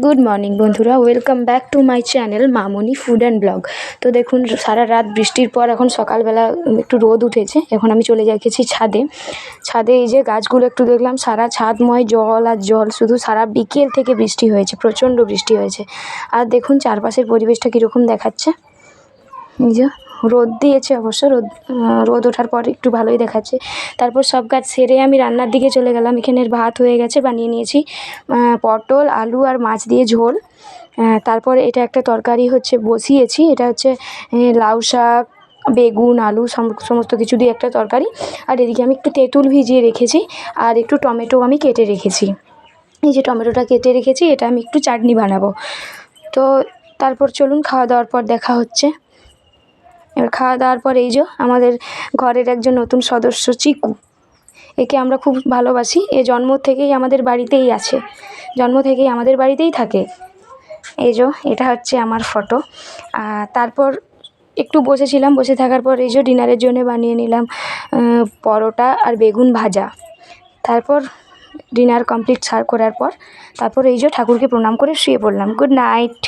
Good morning বন্ধুরা। Welcome back to my channel Mamoni food and blog তো দেখুন, সারা রাত বৃষ্টির পর এখন সকালবেলা একটু রোদ উঠেছে। এখন আমি চলে গেছি ছাদে। ছাদে এই যে গাছগুলো একটু দেখলাম, সারা ছাদময় জল আর জল, শুধু সারা বিকেল থেকে বৃষ্টি হয়েছে, প্রচণ্ড বৃষ্টি হয়েছে। আর দেখুন, চারপাশের পরিবেশটা কীরকম দেখাচ্ছে। এই যে রোদ দিয়েছে অবশ্য, রোদ রোদ ওঠার পর একটু ভালোই দেখাচ্ছে। তারপর সব কাজ সেরে আমি রান্নার দিকে চলে গেলাম। এখানের ভাত হয়ে গেছে, বানিয়ে নিয়েছি পটল, আলু আর মাছ দিয়ে ঝোল। তারপর এটা একটা তরকারি হচ্ছে, বসিয়েছি। এটা হচ্ছে লাউ শাক, বেগুন, আলু, সম- সমস্ত কিছু দিয়ে একটা তরকারি। আর এদিকে আমি একটু তেঁতুল ভিজিয়ে রেখেছি আর একটু টমেটো আমি কেটে রেখেছি। এই যে টমেটোটা কেটে রেখেছি, এটা আমি একটু চাটনি বানাবো। তো তারপর চলুন খাওয়া দাওয়ার পর দেখা হচ্ছে। এবার খাওয়া দাওয়ার পর এই যে আমাদের ঘরের একজন নতুন সদস্য চিকু। একে আমরা খুব ভালোবাসি। এ জন্ম থেকেই আমাদের বাড়িতেই আছে। জন্ম থেকেই আমাদের বাড়িতেই থাকে। এই যে এটা হচ্ছে আমার ফটো। তারপর একটু বসেছিলাম। বসে থাকার পর এই যে ডিনারের জন্য বানিয়ে নিলাম পরোটা আর বেগুন ভাজা। তারপর ডিনার কমপ্লিট সার করার পর তারপর এই যে ঠাকুরকে প্রণাম করে শুয়ে পড়লাম। Good night.